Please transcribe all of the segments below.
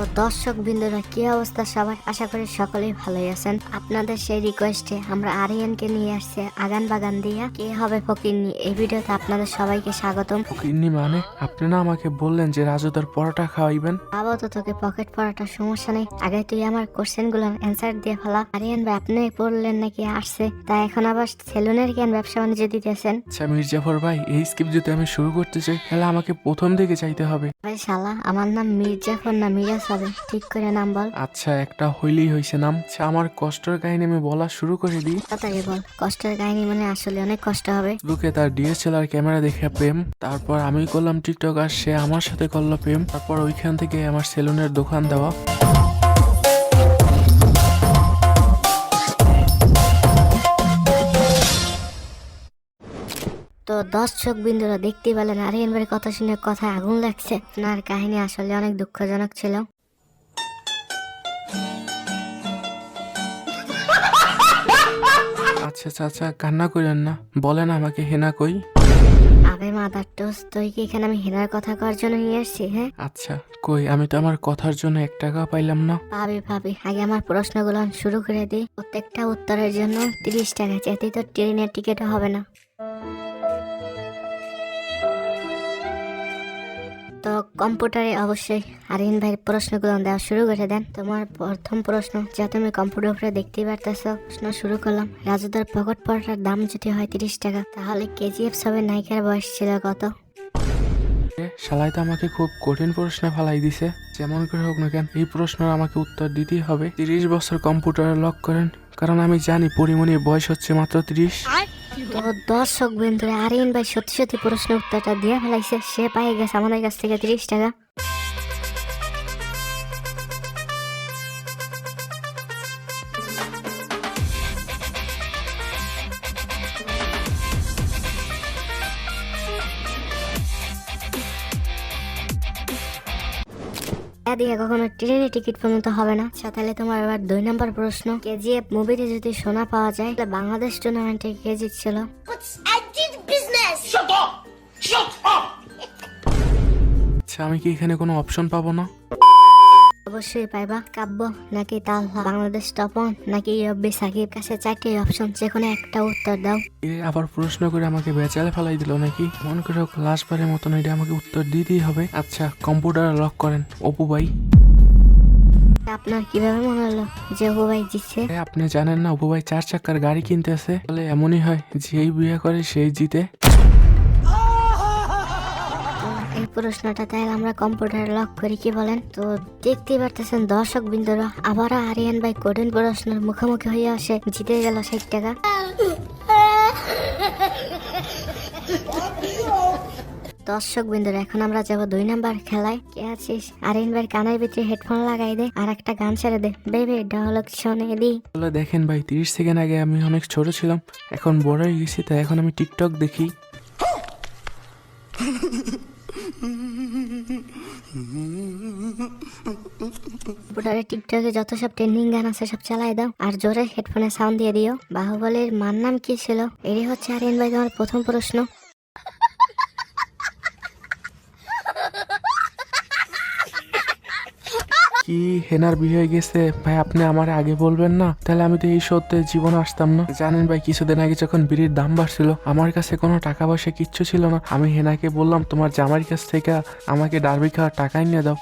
তো দর্শক বিন্দুরা কি অবস্থা সবার? আশা করি সকলেই ভালোই আছেন। আপনাদের সেই রিকোয়েস্টে আমরা আরিয়ানকে নিয়ে আসছে আগান বাগান দিয়া। কে হবে ফকির নিয়ে এই ভিডিওতে আপনাদের সবাইকে স্বাগতম। ফকিরনি মানে? আপনি না আমাকে বললেন যে রাজুদার পরোটা খাওয়াইবেন। ভাবো তো তোকে পকেট পড়াটা সমস্যা নেই। আগে তুই আমার কোশ্চেনগুলো অ্যান্সার দিয়ে ফেলা। আরিয়ান ভাই আপনি পড়লেন নাকি? আসছে। তা এখন আবার সেলুনের জ্ঞান ব্যবসা বাণিজ্য দিতেছেন। আচ্ছা মির্জাফর ভাই এই স্কিপ যদি আমি শুরু করতে চাই তাহলে আমাকে প্রথম দিকে চাইতে হবে। ভাই শালা আমার নাম মির্জাফর না মিরাজ হবে ঠিক করে নাম বল। আচ্ছা একটা হইলেই হইছে নাম। আচ্ছা আমার কষ্টের কাহিনী আমি বলা শুরু করে দিই। তাড়াতাড়ি বল কষ্টের কাহিনী মানে আসলে অনেক কষ্ট হবে। লোকে তার ডিএসএলআর ক্যামেরা দেখে প্রেম তারপর আমি করলাম টিকটক আর সে আমার সাথে করল প্রেম তারপর ওইখান থেকে আমার সেলুনের দোকান দেওয়া। তো দর্শক বিন্দুরা দেখতে পেলেন আরিয়ান ভাইয়ের কথা শুনে কথায় আগুন লাগছে। আপনার কাহিনী আসলে অনেক দুঃখজনক ছিল। আচ্ছা চাচা কান্না করেন না। বলেন আমাকে হেনা কই? আবে মাদার টোস তুই কি এখানে আমি হেনার কথা করার জন্য নিয়ে এসেছি হ্যাঁ? আচ্ছা কই আমি তো আমার কথার জন্য এক টাকা পাইলাম না। ভাবি ভাবি আগে আমার প্রশ্নগুলো শুরু করে দিই প্রত্যেকটা উত্তরের জন্য তিরিশ টাকা চাইতে তো ট্রেনের টিকিটও হবে না। কম্পিউটারে অবশ্যই আরিয়ান ভাইয়ের প্রশ্নগুলো দেওয়া শুরু করে দেন। তোমার প্রথম প্রশ্ন যা তুমি কম্পিউটার উপরে দেখতেই পারতেছ প্রশ্ন শুরু করলাম। রাজুদার পকেট পড়াটার দাম যদি হয় তিরিশ টাকা তাহলে কেজিএফ সবের নায়িকার বয়স ছিল কত? এ, শালাই তো আমাকে খুব কঠিন প্রশ্ন ফালাই দিছে। যেমন করে হোক না কেন এই প্রশ্নের আমাকে উত্তর দিতেই হবে। তিরিশ বছর কম্পিউটারে লক করেন কারণ আমি জানি পরিমণির বয়স হচ্ছে মাত্র তিরিশ। তো দর্শক বন্ধুরা আরিন ভাই সত্যি সত্যি প্রশ্ন উত্তরটা দিয়ে ফেলাইছে। সে পাই গেছে, আমাদের কাছ থেকে তিরিশ টাকা। এদিকে কখনো ট্রেনে টিকিট পর্যন্ত হবে না। আচ্ছা তাহলে তোমার এবার দুই নম্বর প্রশ্ন। কেজিএফ মুভিতে যদি সোনা পাওয়া যায় তাহলে বাংলাদেশ টুর্নামেন্টে কে জিতছিল? আচ্ছা আমি কি এখানে কোনো অপশন পাবো না? অবশ্যই পাইবা। কাব্য নাকি তালহা বাংলাদেশ টপন নাকি রব্বি সাকিব? কাছে চারটি অপশন যে কোনো একটা উত্তর দাও। এ আবার প্রশ্ন করে আমাকে বেচালে ফেলাই দিল নাকি? মন করে হোক লাস্টবারের মতন এটা আমাকে উত্তর দিতেই হবে। আচ্ছা কম্পিউটার লক করেন। অপু ভাই। আপনার কীভাবে মনে হলো যে ও ভাই জিতছে? আপনি জানেন না অপু ভাই চার চাকার গাড়ি কিনতেছে। তাহলে এমনই হয় যেই বিয়ে করে সেই জিতে। এই প্রশ্নটা তাহলে আমরা কম্পিউটারে লক করি, কি বলেন? তো দেখতেই পারতেছেন দর্শক বিন্দুরা আবারও আরিয়ান ভাই কঠিন প্রশ্নের মুখোমুখি হয়ে আসে, জিতে গেল ষাট টাকা। দর্শক বিন্দুরা এখন আমরা যাব দুই নাম্বার খেলায়। কে আছিস? আরিয়ান ভাই কানের ভিতরে হেডফোন লাগাই দে, আর একটা গান ছেড়ে দে। বেবি, ডায়লগ শোনে দি। দেখেন ভাই, তিরিশ সেকেন্ড আগে আমি অনেক ছোট ছিলাম, এখন বড় হয়ে গেছি, তাই এখন আমি টিকটক দেখি। কম্পিউটারে টিকটকে যত সব ট্রেন্ডিং গান আছে সব চালাই দাও। আর জোরে হেডফোনে সাউন্ড দিয়ে দিও। বাহুবলীর মার নাম কি ছিল? এরই হচ্ছে আরিয়ান ভাই তোমার প্রথম প্রশ্ন। কি হেনার বিয়ে হয়ে গেছে? ভাই, আপনি আমার আগে বলবেন না? তাহলে আমি তো এই সত্যি জীবন আসতাম না। জানেন ভাই, কিছুদিন আগে যখন বিড়ির দাম বাড়ছিল, আমার কাছে কোনো টাকা পয়সা কিচ্ছু ছিল না। আমি হেনাকে বললাম, তোমার জামাইয়ের কাছ থেকে আমাকে ডারবি খাওয়ার টাকা নিয়ে দাও।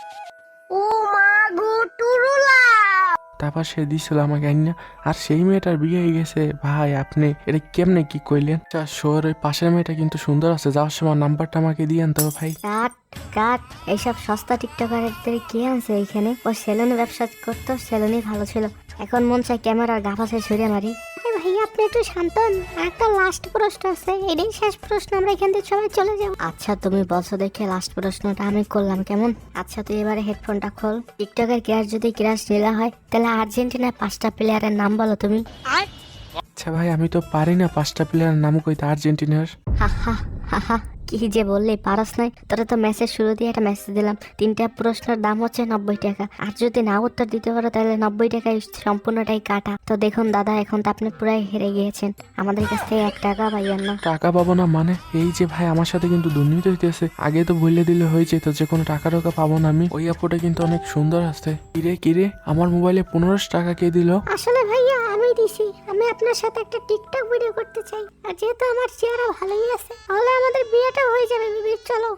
তারপর সে দিছিল আমাকে আইনা। আর সেই মেয়েটার বিয়ে হয়ে গেছে। ভাই, আপনি এটা কেমনে কি কইলেন? আচ্ছা শহরের পাশের মেয়েটা কিন্তু সুন্দর আছে। যাওয়ার সময় নাম্বারটা আমাকে দিয়েন তো ভাই। কাট এইসব সস্তা টিকটকারদের কে আনছে এইখানে? ও সেলুনে ব্যবসা করতো, সেলুনই ভালো ছিল। এখন মন চায় ক্যামেরার গাফাসে ছড়িয়ে মারি। আরে ভাই আপনি একটু শান্ত হন। একটা লাস্ট প্রশ্ন আছে এটাই শেষ প্রশ্ন আমরা এখান থেকে সবাই চলে যাব। আচ্ছা তুমি বলছো দেখে লাস্ট প্রশ্নটা আমি করলাম কেমন? আচ্ছা তুই এবারে হেডফোনটা খোল। টিকটকের ক্রাশ যদি ক্রাশ নিলা হয় তাহলে আর্জেন্টিনার পাঁচটা প্লেয়ারের নাম বলো তুমি। আচ্ছা ভাই আমি তো পারি না পাঁচটা প্লেয়ারের নাম কইতে আর্জেন্টিনার। হা হা হা হা। কি যে বললে পারস নাই। তোরা তো মেসেজ শুরু দিয়ে একটা মেসেজ দিলাম। তিনটা প্রশ্নের দাম হচ্ছে নব্বই টাকা। আর যদি না উত্তর দিতে পারো তাহলে নব্বই টাকায় সম্পূর্ণটাই কাটা। তো দেখুন দাদা এখন তো আপনি পুরাই হেরে গিয়েছেন। আমাদের কাছ থেকে এক টাকা পাইয়েন না। টাকা পাবো না মানে? এই যে ভাই আমার সাথে কিন্তু দুর্নীতি হইতেছে। আগে তো বলে দিলে হয়ে যেত যে কোনো টাকা টাকা পাবো না আমি। ওই আপুটা কিন্তু অনেক সুন্দর আছে। কিরে কিরে? আমার মোবাইলে পনেরোশো টাকা কে দিল? আসলে ভাইয়া আমি দিছি আমি আপনার সাথে একটা টিকটক ভিডিও করতে চাই। আর যেহেতু আমার চেহারা ভালোই আছে, তাহলে আমাদের বিয়েটা হয়ে যাবে বিবির চলো।